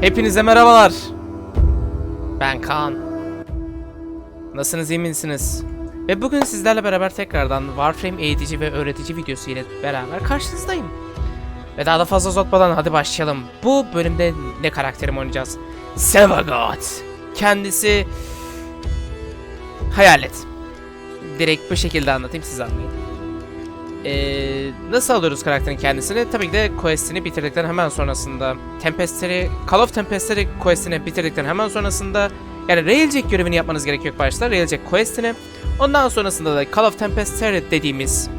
Hepinize merhabalar. Ben Kaan. Nasılsınız iyi misiniz? Ve bugün sizlerle beraber tekrardan Warframe eğitici ve öğretici videosu ile beraber karşınızdayım. Ve daha da fazla uzatmadan hadi başlayalım. Bu bölümde ne karakterimi oynayacağız? Sevagot. Kendisi hayalet. Direkt bu şekilde anlatayım siz anlayın. Ee, nasıl alıyoruz karakterin kendisini? Tabii ki de quest'ini bitirdikten hemen sonrasında Tempest'leri, Call of Tempest'leri quest'ini bitirdikten hemen sonrasında yani Railjack görevini yapmanız gerekiyor başta. Railjack quest'ini. Ondan sonrasında da Call of Tempest'leri dediğimiz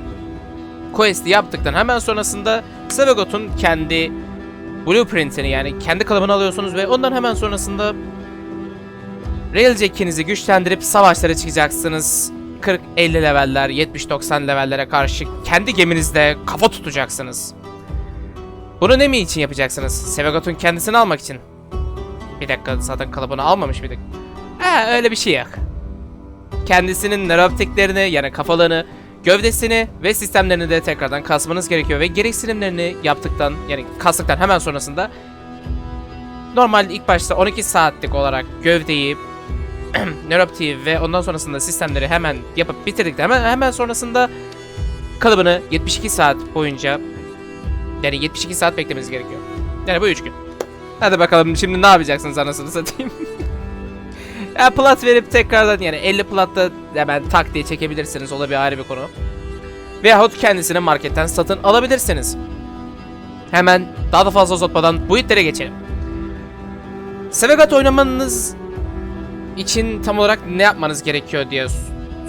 quest'i yaptıktan hemen sonrasında Savagot'un kendi blueprint'ini yani kendi kalıbını alıyorsunuz ve ondan hemen sonrasında Railjack'inizi güçlendirip savaşlara çıkacaksınız. 40-50 leveller, 70-90 levellere karşı kendi geminizde kafa tutacaksınız. Bunu ne mi için yapacaksınız? Sevagot'un kendisini almak için. Bir dakika zaten kalıbını almamış mıydık? He öyle bir şey yok. Kendisinin nöroptiklerini yani kafalığını, gövdesini ve sistemlerini de tekrardan kasmanız gerekiyor ve gereksinimlerini yaptıktan yani kastıktan hemen sonrasında normal ilk başta 12 saatlik olarak gövdeyi nöroptiği ve ondan sonrasında sistemleri hemen yapıp bitirdikten hemen, hemen sonrasında kalıbını 72 saat boyunca yani 72 saat beklemeniz gerekiyor. Yani bu 3 gün. Hadi bakalım şimdi ne yapacaksınız anasını satayım. ya plat verip tekrardan yani 50 platta hemen tak diye çekebilirsiniz. O da bir ayrı bir konu. Veyahut kendisini marketten satın alabilirsiniz. Hemen daha da fazla uzatmadan bu itlere geçelim. Sevegat oynamanız için tam olarak ne yapmanız gerekiyor diye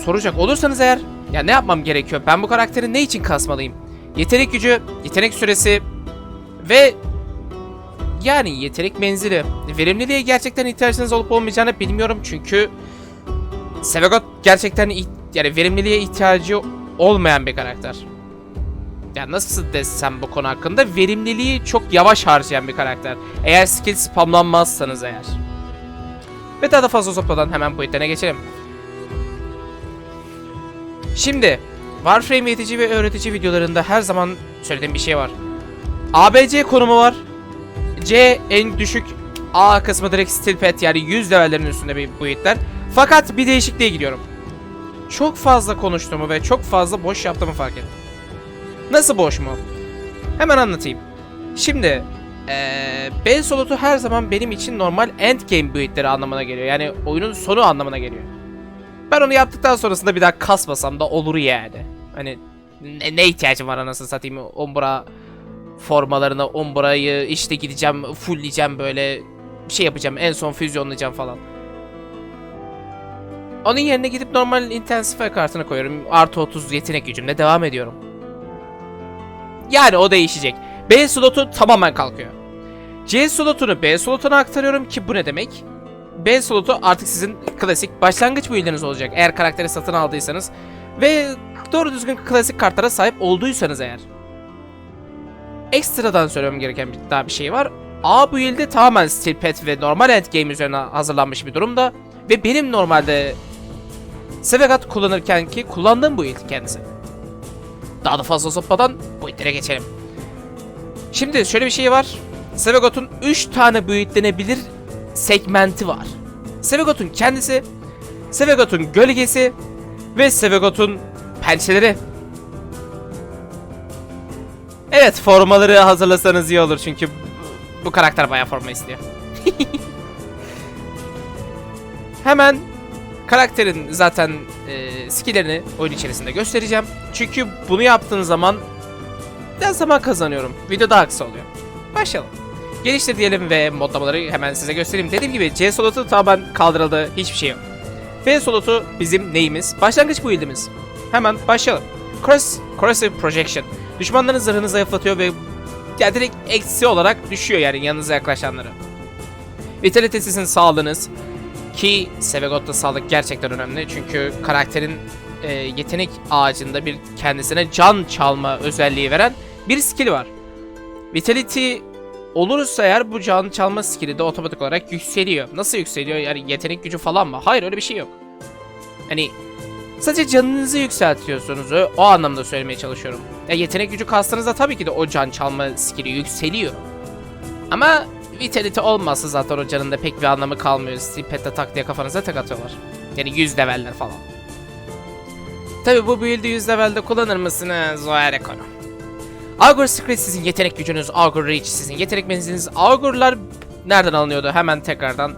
soracak olursanız eğer ya ne yapmam gerekiyor? Ben bu karakteri ne için kasmalıyım? Yetenek gücü, yetenek süresi ve yani yetenek menzili. Verimliliğe gerçekten ihtiyacınız olup olmayacağını bilmiyorum çünkü Sevagot gerçekten yani verimliliğe ihtiyacı olmayan bir karakter. Ya nasıl desem bu konu hakkında verimliliği çok yavaş harcayan bir karakter. Eğer skill spamlanmazsanız eğer. Ve daha da fazla uzatmadan hemen bu itlere geçelim. Şimdi Warframe eğitici ve öğretici videolarında her zaman söylediğim bir şey var. ABC konumu var. C en düşük A kısmı direkt steel pet yani 100 levellerin üstünde bir bu itler. Fakat bir değişikliğe gidiyorum. Çok fazla konuştuğumu ve çok fazla boş yaptığımı fark ettim. Nasıl boş mu? Hemen anlatayım. Şimdi ee, B slotu her zaman benim için normal endgame build'leri anlamına geliyor. Yani oyunun sonu anlamına geliyor. Ben onu yaptıktan sonrasında bir daha kasmasam da olur yani. Hani ne, ne ihtiyacım var anasını satayım Umbra formalarına Umbra'yı işte gideceğim fullleyeceğim böyle bir şey yapacağım en son füzyonlayacağım falan. Onun yerine gidip normal intensify kartını koyuyorum. Artı 30 yetenek gücümle devam ediyorum. Yani o değişecek. B slotu tamamen kalkıyor. C slotunu B slotuna aktarıyorum ki bu ne demek? B slotu artık sizin klasik başlangıç build'iniz olacak eğer karakteri satın aldıysanız ve doğru düzgün klasik kartlara sahip olduysanız eğer. Ekstradan söylemem gereken bir daha bir şey var. A build'i tamamen steel pet ve normal endgame üzerine hazırlanmış bir durumda ve benim normalde Sevegat kullanırken ki kullandığım bu build kendisi. Daha da fazla uzatmadan bu build'lere geçelim. Şimdi şöyle bir şey var. Sevagot'un 3 tane büyütlenebilir segmenti var. Sevagot'un kendisi, Sevagot'un gölgesi ve Sevagot'un pençeleri. Evet formaları hazırlasanız iyi olur çünkü bu- karakter bayağı forma istiyor. Hemen karakterin zaten e, skill'lerini oyun içerisinde göstereceğim. Çünkü bunu yaptığın zaman biraz zaman kazanıyorum. Video daha kısa oluyor. Başlayalım. Geliştir diyelim ve modlamaları hemen size göstereyim. Dediğim gibi C slotu tamamen kaldırıldı. Hiçbir şey yok. F slotu bizim neyimiz? Başlangıç build'imiz. Hemen başlayalım. Cross, Corrosive Projection. Düşmanların zırhını zayıflatıyor ve ya direkt eksi olarak düşüyor yani yanınıza yaklaşanları. Vitality sizin sağlığınız. Ki Sevagot'ta sağlık gerçekten önemli. Çünkü karakterin e, yetenek ağacında bir kendisine can çalma özelliği veren bir skill var. Vitality olursa eğer bu can çalma skill'i de otomatik olarak yükseliyor. Nasıl yükseliyor? Yani yetenek gücü falan mı? Hayır öyle bir şey yok. Hani sadece canınızı yükseltiyorsunuz. O, anlamda söylemeye çalışıyorum. Ya yetenek gücü kastığınızda tabii ki de o can çalma skill'i yükseliyor. Ama Vitality olmazsa zaten o canın da pek bir anlamı kalmıyor. Stipet'te tak diye kafanıza tek atıyorlar. Yani 100 leveller falan. Tabi bu build'i 100 levelde kullanır mısınız? O ayrı konu. Augur Secret sizin yetenek gücünüz, Augur Reach sizin yetenek menziliniz. Augur'lar nereden alınıyordu? Hemen tekrardan.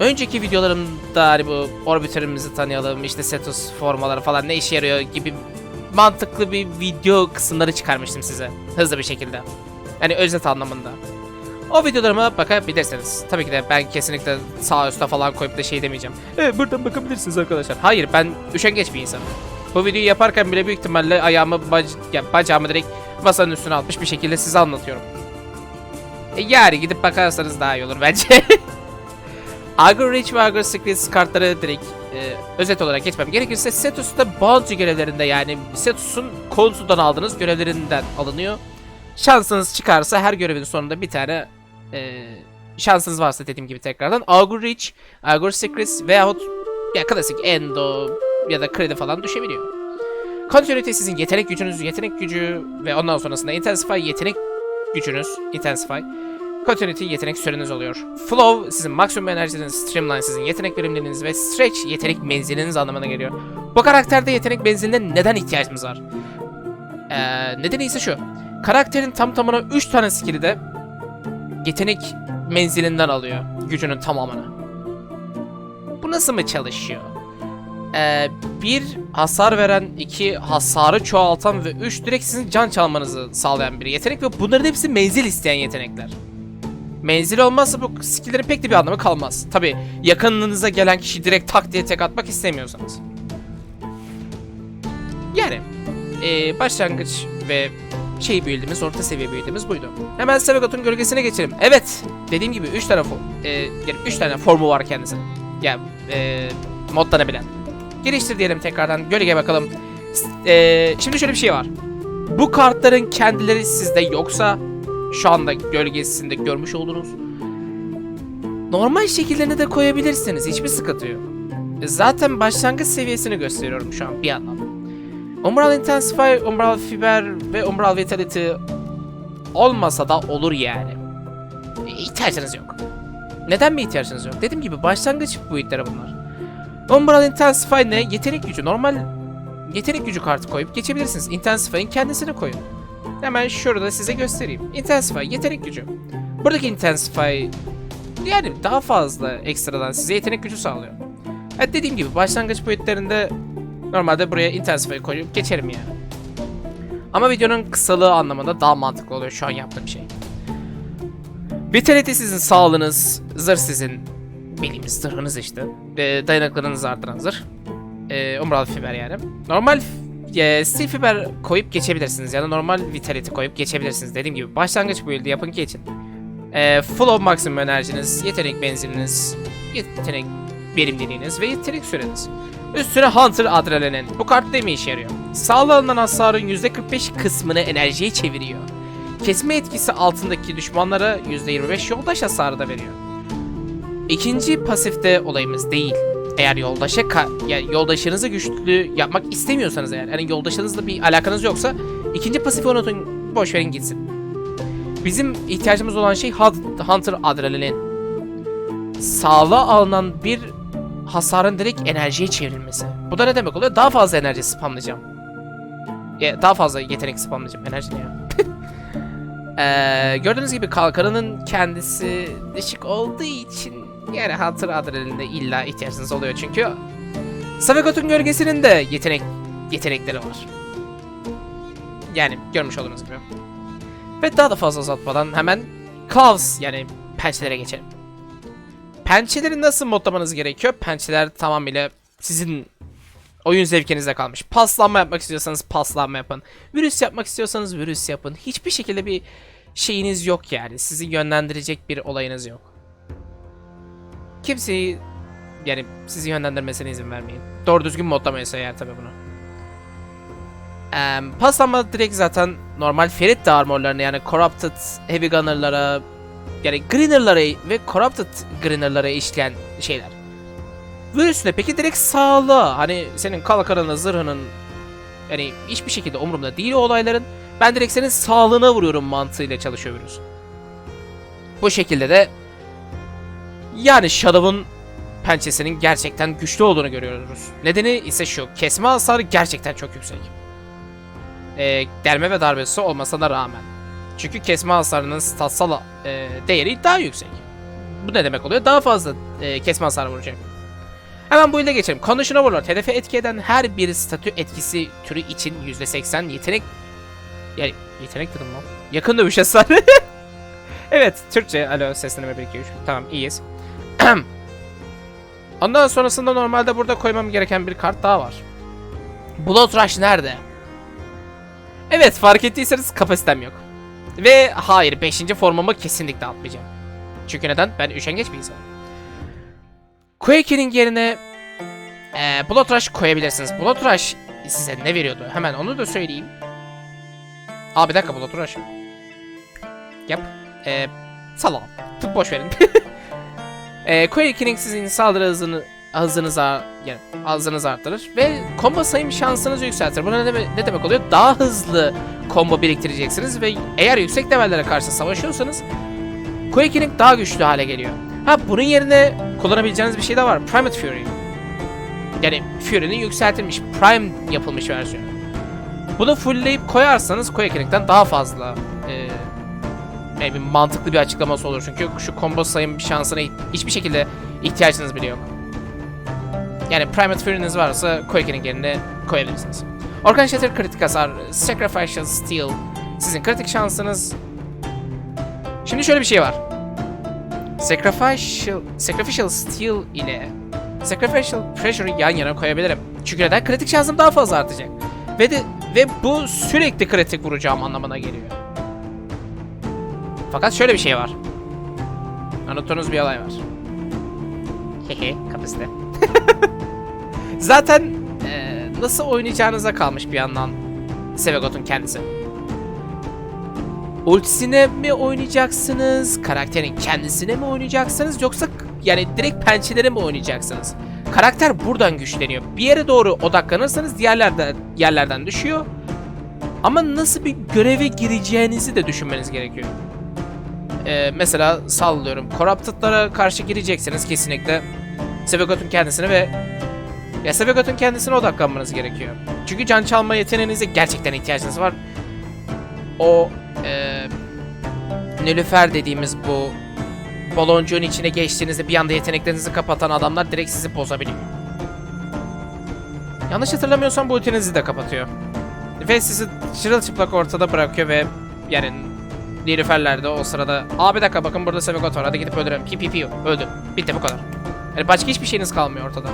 Önceki videolarımda hani bu orbiterimizi tanıyalım, işte Cetus formaları falan ne işe yarıyor gibi mantıklı bir video kısımları çıkarmıştım size. Hızlı bir şekilde. Yani özet anlamında. O videolarıma bakabilirsiniz. Tabii ki de ben kesinlikle sağ üstte falan koyup da şey demeyeceğim. E, buradan bakabilirsiniz arkadaşlar. Hayır ben üşengeç bir insanım. Bu videoyu yaparken bile büyük ihtimalle ayağımı bac ya, bacağımı direkt masanın üstüne atmış bir şekilde size anlatıyorum. E, yani gidip bakarsanız daha iyi olur bence. Agro Reach ve Agro Secrets kartları direkt e, özet olarak geçmem gerekirse Setus'ta bazı görevlerinde yani Setus'un konsudan aldığınız görevlerinden alınıyor. Şansınız çıkarsa her görevin sonunda bir tane e, şansınız varsa dediğim gibi tekrardan Augur Reach, Augur Secrets veyahut ya klasik Endo ya da kredi falan düşebiliyor. Continuity sizin yetenek gücünüz, yetenek gücü ve ondan sonrasında Intensify yetenek gücünüz, Intensify. Continuity yetenek süreniz oluyor. Flow sizin maksimum enerjiniz, Streamline sizin yetenek verimliliğiniz ve Stretch yetenek menziliniz anlamına geliyor. Bu karakterde yetenek menziline neden ihtiyacımız var? Ee, nedeni ise şu. Karakterin tam tamına 3 tane skill'i de yetenek menzilinden alıyor gücünün tamamını. Bu nasıl mı çalışıyor? Ee, bir hasar veren, iki hasarı çoğaltan ve üç direkt sizin can çalmanızı sağlayan bir yetenek ve bunların hepsi menzil isteyen yetenekler. Menzil olmazsa bu skill'lerin pek de bir anlamı kalmaz. Tabi yakınınıza gelen kişi direkt tak diye tek atmak istemiyorsanız. Yani ee, başlangıç ve şey build'imiz, orta seviye build'imiz buydu. Hemen Sevagot'un gölgesine geçelim. Evet, dediğim gibi 3 tane e, yani 3 tane formu var kendisinin. Yani e, modlanabilen. Geliştir diyelim tekrardan. Gölge bakalım. S- e, şimdi şöyle bir şey var. Bu kartların kendileri sizde yoksa şu anda gölgesinde görmüş olduğunuz normal şekillerine de koyabilirsiniz. Hiçbir sıkıntı yok. E, Zaten başlangıç seviyesini gösteriyorum şu an bir yandan. Umbral Intensify, Umbral Fiber ve Umbral Vitality olmasa da olur yani. E, İhtiyacınız yok. Neden mi ihtiyacınız yok? Dediğim gibi başlangıç boyutları bunlar. Umbral Intensify ne? Yetenek gücü. Normal yetenek gücü kartı koyup geçebilirsiniz. Intensify'ın kendisini koyun. Hemen şurada size göstereyim. Intensify yetenek gücü. Buradaki Intensify yani daha fazla ekstradan size yetenek gücü sağlıyor. Evet dediğim gibi başlangıç boyutlarında normalde buraya Intensify koyup geçerim yani. Ama videonun kısalığı anlamında daha mantıklı oluyor şu an yaptığım şey. Vitality sizin sağlığınız, zırh sizin bildiğimiz zırhınız işte. E, dayanıklılığınızı artıran zırh. E, umbral fiber yani. Normal e, steel fiber koyup geçebilirsiniz ya da normal vitality koyup geçebilirsiniz. Dediğim gibi başlangıç build'i yapın ki için. E, full of maksimum enerjiniz, yetenek benziliniz, yetenek verimliliğiniz ve yetenek süreniz. Üstüne Hunter Adrenalin. Bu kart ne mi işe yarıyor? Sağlığa alınan hasarın %45 kısmını enerjiye çeviriyor. Kesme etkisi altındaki düşmanlara %25 yoldaş hasarı da veriyor. İkinci pasifte olayımız değil. Eğer yoldaşa yani yoldaşınızı güçlü yapmak istemiyorsanız eğer yani yoldaşınızla bir alakanız yoksa ikinci pasifi unutun boş verin gitsin. Bizim ihtiyacımız olan şey Hunt- Hunter Adrenalin. Sağlığa alınan bir hasarın direkt enerjiye çevrilmesi. Bu da ne demek oluyor? Daha fazla enerji spamlayacağım. Ya, daha fazla yetenek spamlayacağım. Enerji ne ya? Ee, gördüğünüz gibi kalkanının kendisi düşük olduğu için yani Hunter adrenalinde illa ihtiyacınız oluyor çünkü Savagot'un gölgesinin de yetenek yetenekleri var. Yani görmüş olduğunuz gibi. Ve daha da fazla uzatmadan hemen Claws yani pençelere geçelim. Pençeleri nasıl modlamanız gerekiyor? Pençeler tamamıyla sizin oyun zevkinize kalmış. Paslanma yapmak istiyorsanız paslanma yapın. Virüs yapmak istiyorsanız virüs yapın. Hiçbir şekilde bir şeyiniz yok yani. Sizi yönlendirecek bir olayınız yok. Kimseyi yani sizi yönlendirmesine izin vermeyin. Doğru düzgün modlamaysa eğer tabii bunu. Eee paslanma direkt zaten normal Ferit de armorlarını yani Corrupted Heavy Gunner'lara yani Greener'lara ve Corrupted Greener'lara işleyen şeyler. Virüs ne peki direkt sağlığa hani senin kalkanına zırhının yani hiçbir şekilde umurumda değil o olayların. Ben direkt senin sağlığına vuruyorum mantığıyla çalışıyor virüs. Bu şekilde de yani Shadow'un pençesinin gerçekten güçlü olduğunu görüyoruz. Nedeni ise şu. Kesme hasarı gerçekten çok yüksek. Ee, delme ve darbesi olmasına rağmen. Çünkü kesme hasarının statsal e, değeri daha yüksek. Bu ne demek oluyor? Daha fazla e, kesme hasarı vuracak. Hemen bu ile geçelim. Condition Overlord hedefe etki eden her bir statü etkisi türü için %80 yetenek yani yetenek dedim lan. Yakın dövüş hasarı. evet Türkçe alo seslenme bekliyor. Tamam iyiyiz. Ondan sonrasında normalde burada koymam gereken bir kart daha var. Blood Rush nerede? Evet fark ettiyseniz kapasitem yok. Ve hayır 5. formamı kesinlikle atmayacağım. Çünkü neden? Ben üşengeç bir insanım. Quake'nin yerine ee, Blood Rush koyabilirsiniz. Blood Rush size ne veriyordu? Hemen onu da söyleyeyim. Aa bir dakika Blood Rush. Yap. Ee, salam. Boş verin. ee, Quake'nin sizin saldırı hızını hızınıza yani hızınızı arttırır ve combo sayım şansınızı yükseltir. Bu ne demek, ne demek oluyor? Daha hızlı combo biriktireceksiniz ve eğer yüksek levellere karşı savaşıyorsanız Quake'nin daha güçlü hale geliyor. Ha bunun yerine kullanabileceğiniz bir şey de var. Primate Fury. Yani Fury'nin yükseltilmiş, Prime yapılmış versiyonu. Bunu fullleyip koyarsanız Quake'den daha fazla e, yani bir mantıklı bir açıklaması olur. Çünkü şu combo sayım şansına hiçbir şekilde ihtiyacınız bile yok. Yani Primate Fury'niz varsa Quake'nin yerine koyabilirsiniz. Orkan Shatter kritik hasar, Sacrificial Steel sizin kritik şansınız. Şimdi şöyle bir şey var. Sacrificial, Sacrificial Steel ile Sacrificial Pressure'ı yan yana koyabilirim. Çünkü neden? Kritik şansım daha fazla artacak. Ve de ve bu sürekli kritik vuracağım anlamına geliyor. Fakat şöyle bir şey var. Unuttuğunuz bir olay var. Hehe kapasite. Zaten eee, nasıl oynayacağınıza kalmış bir yandan Sevegot'un kendisi. Ultisine mi oynayacaksınız? Karakterin kendisine mi oynayacaksınız? Yoksa yani direkt pençelere mi oynayacaksınız? Karakter buradan güçleniyor. Bir yere doğru odaklanırsanız diğerlerden yerlerden düşüyor. Ama nasıl bir göreve gireceğinizi de düşünmeniz gerekiyor. Ee, mesela sallıyorum. Corrupted'lara karşı gireceksiniz kesinlikle. Sevegot'un kendisine ve ya Sevegot'un kendisine odaklanmanız gerekiyor. Çünkü can çalma yeteneğinize gerçekten ihtiyacınız var. O eee Nilüfer dediğimiz bu baloncuğun içine geçtiğinizde bir anda yeteneklerinizi kapatan adamlar direkt sizi bozabiliyor. Yanlış hatırlamıyorsam bu ultinizi de kapatıyor. Ve sizi çırılçıplak ortada bırakıyor ve yani Nilüferler o sırada Aa bir dakika bakın burada Sevegot var hadi gidip öldürelim. Pi pi pi öldü. Bitti bu kadar. Yani başka hiçbir şeyiniz kalmıyor ortada.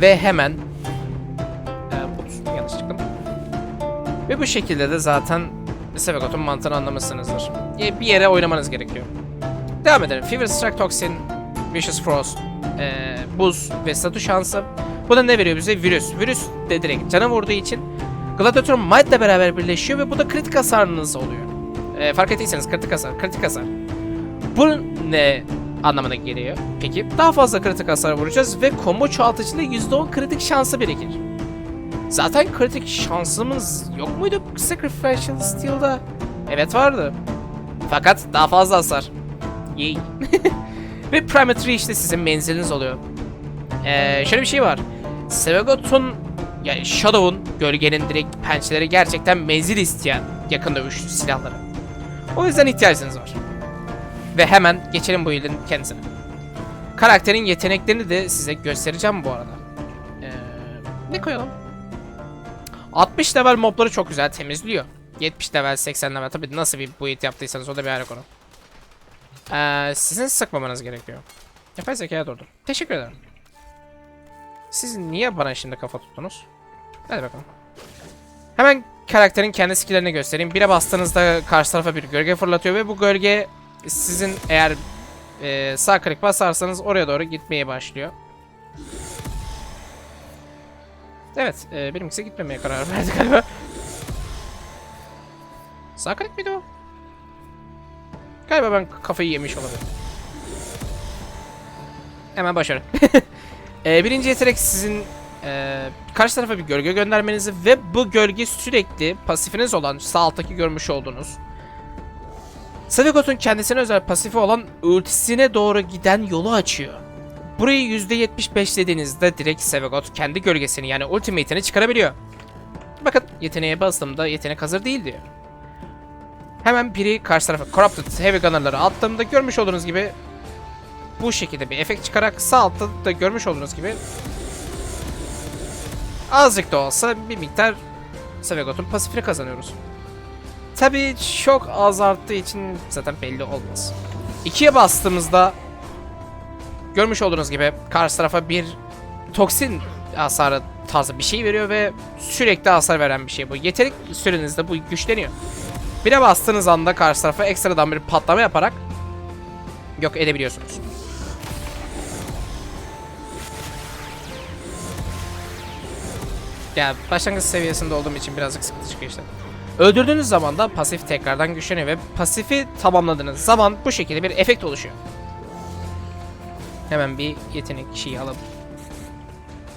Ve hemen ups, yanlış çıktım. Ve bu şekilde de zaten Sevegot'un mantığını anlamışsınızdır. E, Bir yere oynamanız gerekiyor. Devam edelim. Fever Strike Toxin, Vicious Frost, ee, Buz ve statü şansı. Bu da ne veriyor bize? Virüs. Virüs de direkt cana vurduğu için Gladiator Might ile beraber birleşiyor ve bu da kritik hasarınız oluyor. Ee, fark ettiyseniz kritik hasar, kritik hasar. Bu ne anlamına geliyor? Peki daha fazla kritik hasar vuracağız ve combo çoğaltıcıyla %10 kritik şansı birikir. Zaten kritik şansımız yok muydu Sacrificial Steel'da? Evet vardı. Fakat daha fazla hasar. Yay. Ve Primatry işte sizin menziliniz oluyor. Ee, şöyle bir şey var. Sevegot'un yani Shadow'un gölgenin direkt pençeleri gerçekten menzil isteyen yakın dövüş silahları. O yüzden ihtiyacınız var. Ve hemen geçelim bu yılın kendisine. Karakterin yeteneklerini de size göstereceğim bu arada. Ee, ne koyalım? 60 level mobları çok güzel temizliyor. 70 level 80 level tabi nasıl bir build yaptıysanız o da bir ayrı konu. Ee, sizin sıkmamanız gerekiyor. Yapay zekaya durdur. Teşekkür ederim. Siz niye bana şimdi kafa tuttunuz? Hadi bakalım. Hemen karakterin kendi skilllerini göstereyim. Bire bastığınızda karşı tarafa bir gölge fırlatıyor ve bu gölge sizin eğer e, sağ klik basarsanız oraya doğru gitmeye başlıyor. Evet, e, benimkisi gitmemeye karar verdi galiba. Sağ klik miydi o? Galiba ben kafayı yemiş olabilirim. Hemen başarı. e, birinci yetenek sizin e, karşı tarafa bir gölge göndermenizi ve bu gölge sürekli pasifiniz olan sağ alttaki görmüş olduğunuz Savigot'un kendisine özel pasifi olan ultisine doğru giden yolu açıyor. Burayı %75'lediğinizde direkt Savigot kendi gölgesini yani ultimate'ini çıkarabiliyor. Bakın yeteneğe bastığımda yetenek hazır değil diyor. Hemen biri karşı tarafa Corrupted Heavy Gunner'ları attığımda görmüş olduğunuz gibi bu şekilde bir efekt çıkarak sağ altta da görmüş olduğunuz gibi azıcık da olsa bir miktar Savigot'un pasifini kazanıyoruz. Tabii çok az arttığı için zaten belli olmaz. İkiye bastığımızda görmüş olduğunuz gibi karşı tarafa bir toksin hasarı tarzı bir şey veriyor ve sürekli hasar veren bir şey bu. Yetenek sürenizde bu güçleniyor. Bire bastığınız anda karşı tarafa ekstradan bir patlama yaparak yok edebiliyorsunuz. Ya başlangıç seviyesinde olduğum için birazcık sıkıntı çıkıyor işte. Öldürdüğünüz zaman da pasif tekrardan güçleniyor ve pasifi tamamladığınız zaman bu şekilde bir efekt oluşuyor. Hemen bir yetenek şeyi alalım.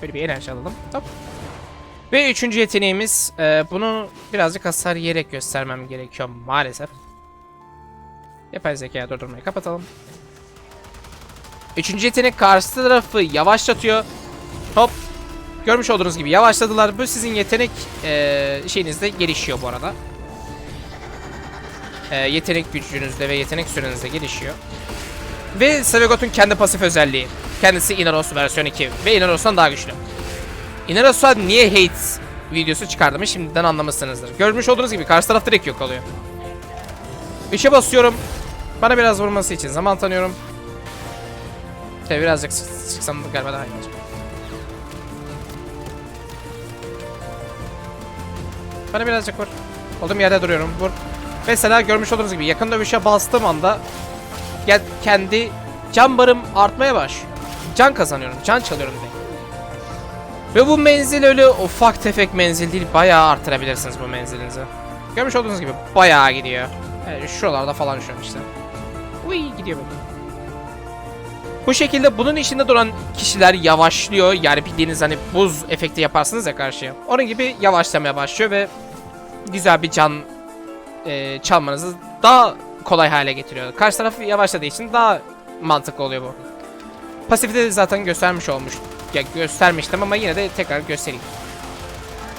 Böyle bir enerji alalım. Hop. Ve üçüncü yeteneğimiz e, bunu birazcık hasar yiyerek göstermem gerekiyor maalesef. Yapay zekaya durdurmayı kapatalım. Üçüncü yetenek karşı tarafı yavaşlatıyor. Hop. Görmüş olduğunuz gibi yavaşladılar. Bu sizin yetenek e, şeyinizde gelişiyor bu arada. E, yetenek gücünüzde ve yetenek sürenizde gelişiyor. Ve Savigot'un kendi pasif özelliği. Kendisi Inaros versiyon 2 ve Inaros'tan daha güçlü. Inaros'a niye hate videosu çıkardığımı şimdiden anlamışsınızdır. Görmüş olduğunuz gibi karşı taraf direkt yok oluyor. 3'e basıyorum. Bana biraz vurması için zaman tanıyorum. Tabi birazcık sık- sıksam galiba daha iyi olacak. Bana birazcık vur. Olduğum yerde duruyorum. Vur. Mesela görmüş olduğunuz gibi yakın dövüşe bastığım anda gel kendi can barım artmaya başlıyor. Can kazanıyorum. Can çalıyorum direkt. Ve bu menzil öyle ufak tefek menzil değil. Bayağı artırabilirsiniz bu menzilinizi. Görmüş olduğunuz gibi bayağı gidiyor. Yani şuralarda falan şu an işte. Uy gidiyor böyle. Bu şekilde bunun içinde duran kişiler yavaşlıyor. Yani bildiğiniz hani buz efekti yaparsınız ya karşıya. Onun gibi yavaşlamaya başlıyor ve güzel bir can e, çalmanızı daha kolay hale getiriyor. Karşı taraf yavaşladığı için daha mantıklı oluyor bu. Pasifte de zaten göstermiş olmuş. Ya göstermiştim ama yine de tekrar göstereyim.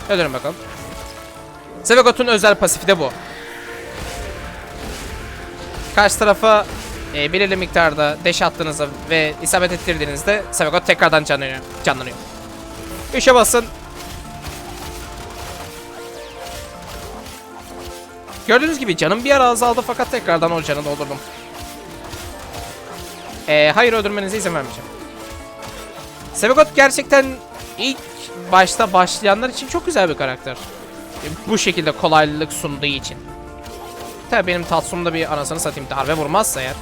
Öldürün bakalım. Sevegot'un özel pasifi de bu. Karşı tarafa e, belirli miktarda deş attığınızda ve isabet ettirdiğinizde Sevegot tekrardan canlanıyor. canlanıyor. 3'e basın. Gördüğünüz gibi canım bir ara azaldı fakat tekrardan o canı doldurdum. Ee, hayır öldürmenize izin vermeyeceğim. Sevegot gerçekten ilk başta başlayanlar için çok güzel bir karakter. E, Bu şekilde kolaylık sunduğu için. Tabii benim Tatsum'da bir anasını satayım darbe vurmazsa eğer.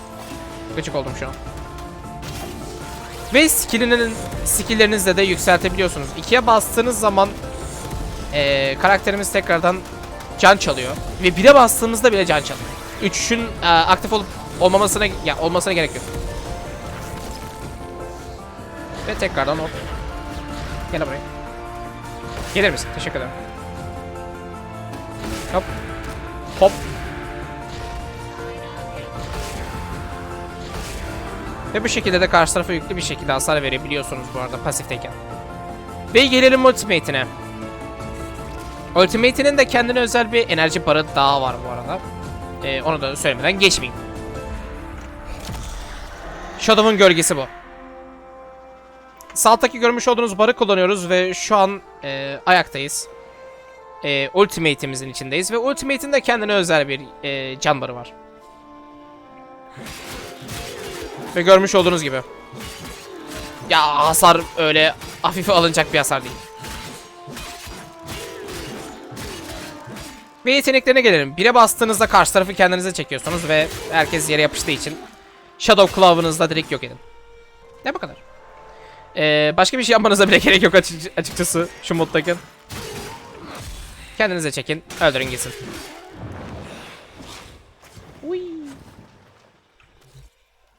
Gıcık oldum şu an. Ve skill'inin skill'lerinizle de yükseltebiliyorsunuz. İkiye bastığınız zaman eee, karakterimiz tekrardan can çalıyor. Ve 1'e bastığımızda bile can çalıyor. 3'ün eee, aktif olup olmamasına ya olmasına gerek yok. Ve tekrardan hop. Gel buraya. Gelir misin? Teşekkür ederim. Hop. Hop. Ve bu şekilde de karşı tarafa yüklü bir şekilde hasar verebiliyorsunuz bu arada pasifteyken. Ve gelelim Ultimate'ine. Ultimate'inin de kendine özel bir enerji barı daha var bu arada. Ee, onu da söylemeden geçmeyeyim. Shadow'un gölgesi bu. Salttaki görmüş olduğunuz barı kullanıyoruz ve şu an e, ayaktayız. E, Ultimate'imizin içindeyiz ve Ultimate'in de kendine özel bir e, can barı var. Ve görmüş olduğunuz gibi. Ya hasar öyle hafife alınacak bir hasar değil. Ve yeteneklerine gelelim. Bire bastığınızda karşı tarafı kendinize çekiyorsunuz ve herkes yere yapıştığı için Shadow Claw'ınızla direkt yok edin. Ne bu kadar. Ee, başka bir şey yapmanıza bile gerek yok açık- açıkçası şu moddayken. Kendinize çekin, öldürün gitsin. Uy.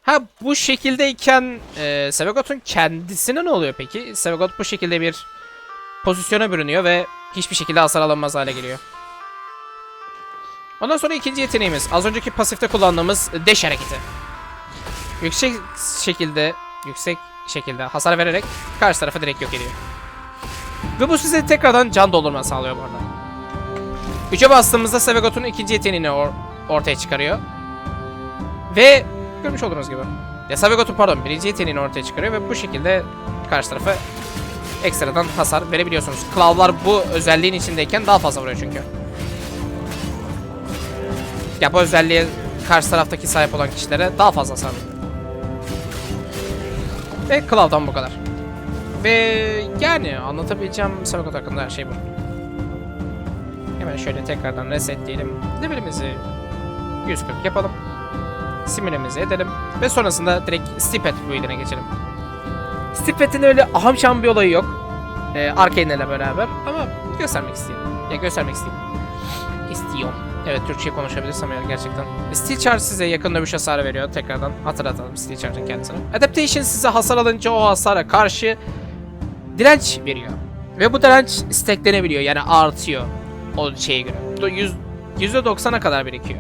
Ha bu şekildeyken e, Sevegot'un kendisine ne oluyor peki? Sevegot bu şekilde bir pozisyona bürünüyor ve hiçbir şekilde hasar alamaz hale geliyor. Ondan sonra ikinci yeteneğimiz. Az önceki pasifte kullandığımız deş hareketi. Yüksek şekilde, yüksek şekilde hasar vererek karşı tarafa direkt yok ediyor. Ve bu size tekrardan can doldurma sağlıyor bu arada. 3'e bastığımızda Sevegot'un ikinci yeteneğini or- ortaya çıkarıyor. Ve görmüş olduğunuz gibi. Ya Sevegot'un pardon birinci yeteneğini ortaya çıkarıyor ve bu şekilde karşı tarafa ekstradan hasar verebiliyorsunuz. Clav'lar bu özelliğin içindeyken daha fazla vuruyor çünkü. Ya bu özelliğe karşı taraftaki sahip olan kişilere daha fazla hasar veriyor. Ve Clav'dan bu kadar. Ve yani anlatabileceğim Sevegot hakkında her şey bu. Hemen şöyle tekrardan resetleyelim. Levelimizi 140 yapalım. Simülemizi edelim. Ve sonrasında direkt Stipet build'ine geçelim. Stipet'in öyle aham bir olayı yok. Ee, Arcane ile beraber ama göstermek istiyorum. Ya göstermek isteyeyim. İstiyorum. Evet Türkçe konuşabilirsem eğer gerçekten. Steel Charge size yakın dövüş hasarı veriyor. Tekrardan hatırlatalım Steel Charge'ın kendisini. Adaptation size hasar alınca o hasara karşı direnç veriyor. Ve bu direnç steklenebiliyor yani artıyor o şeye göre. Do- yüz- %90'a kadar birikiyor.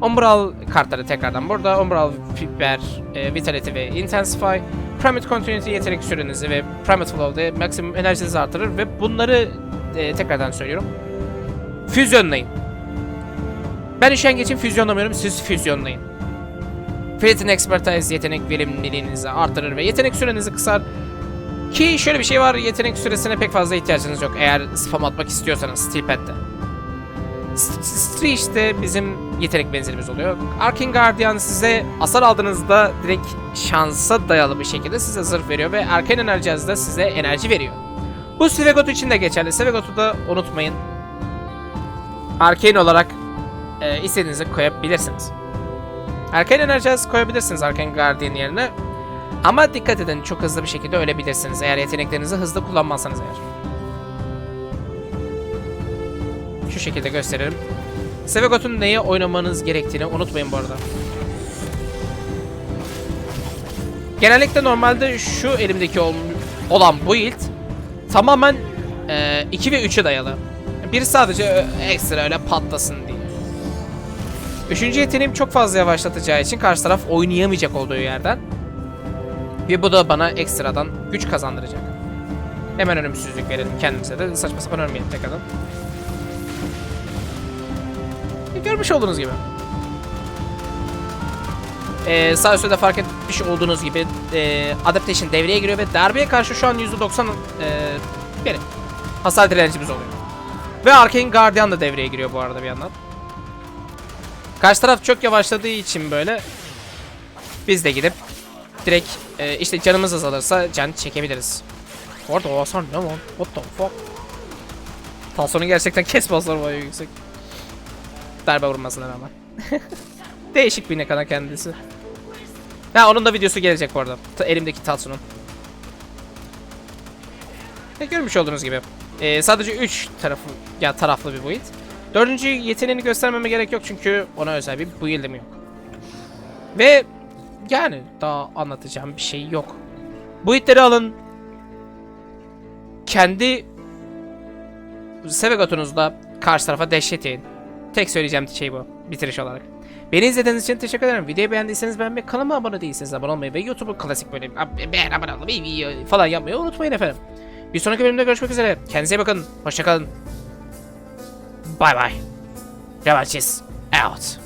Umbral kartları tekrardan burada. Umbral Piper, e, Vitality ve Intensify. Primate Continuity yetenek sürenizi ve Primate Flow'da maksimum enerjinizi artırır ve bunları e, tekrardan söylüyorum. Füzyonlayın. Ben üşengeçim füzyonlamıyorum, siz füzyonlayın. Fleet'in Expertise yetenek verimliliğinizi artırır ve yetenek sürenizi kısar. Ki şöyle bir şey var, yetenek süresine pek fazla ihtiyacınız yok eğer spam atmak istiyorsanız Steelpad'de. Streech de bizim yetenek benzerimiz oluyor. Arcane Guardian size hasar aldığınızda direkt şansa dayalı bir şekilde size zırh veriyor ve Arcane Enerji de size enerji veriyor. Bu Svegot için de geçerli. Svegot'u da unutmayın. Arcane olarak e, istediğinizi koyabilirsiniz. Arcane Enerji koyabilirsiniz Arcane Guardian yerine. Ama dikkat edin çok hızlı bir şekilde ölebilirsiniz eğer yeteneklerinizi hızlı kullanmazsanız eğer. Şu şekilde gösterelim. Sevegot'un neye oynamanız gerektiğini unutmayın bu arada. Genellikle normalde şu elimdeki ol- olan build tamamen 2 ve 3'e dayalı. Biri sadece ö- ekstra öyle patlasın diye. Üçüncü yeteneğim çok fazla yavaşlatacağı için karşı taraf oynayamayacak olduğu yerden. Ve bu da bana ekstradan güç kazandıracak. Hemen ölümsüzlük verelim kendimize de saçma sapan ölmeyelim tekrardan. E, Görmüş olduğunuz gibi. Ee, sağ üstte de fark etmiş olduğunuz gibi e, adaptation devreye giriyor ve darbeye karşı şu an %90 e, benim hasar direncimiz oluyor. Ve Arcane Guardian da devreye giriyor bu arada bir yandan. Karşı taraf çok yavaşladığı için böyle biz de gidip direkt e, işte canımız azalırsa can çekebiliriz. Bu arada o hasar ne lan? What the fuck? Tansiyonu gerçekten kes basları bayağı yüksek. Darbe vurmasına rağmen. Değişik bir ne kadar kendisi. Ha onun da videosu gelecek. Ta- elimdeki Tatsu'nun. E, görmüş olduğunuz gibi. E, sadece 3 tarafı ya taraflı bir build. Dördüncü yeteneğini göstermeme gerek yok çünkü ona özel bir build'im yok. Ve yani daha anlatacağım bir şey yok. Build'leri alın. Kendi Sevegotunuzla karşı tarafa dehşet yiyin. Tek söyleyeceğim şey bu. Bitiriş olarak. Beni izlediğiniz için teşekkür ederim. Videoyu beğendiyseniz beğenmeyi, kanalıma abone değilseniz abone olmayı ve YouTube'un klasik böyle "Ab- beğen abone video falan yapmayı unutmayın efendim. Bir sonraki bölümde görüşmek üzere. Kendinize bakın. Hoşçakalın. Bye bye. Revanches out.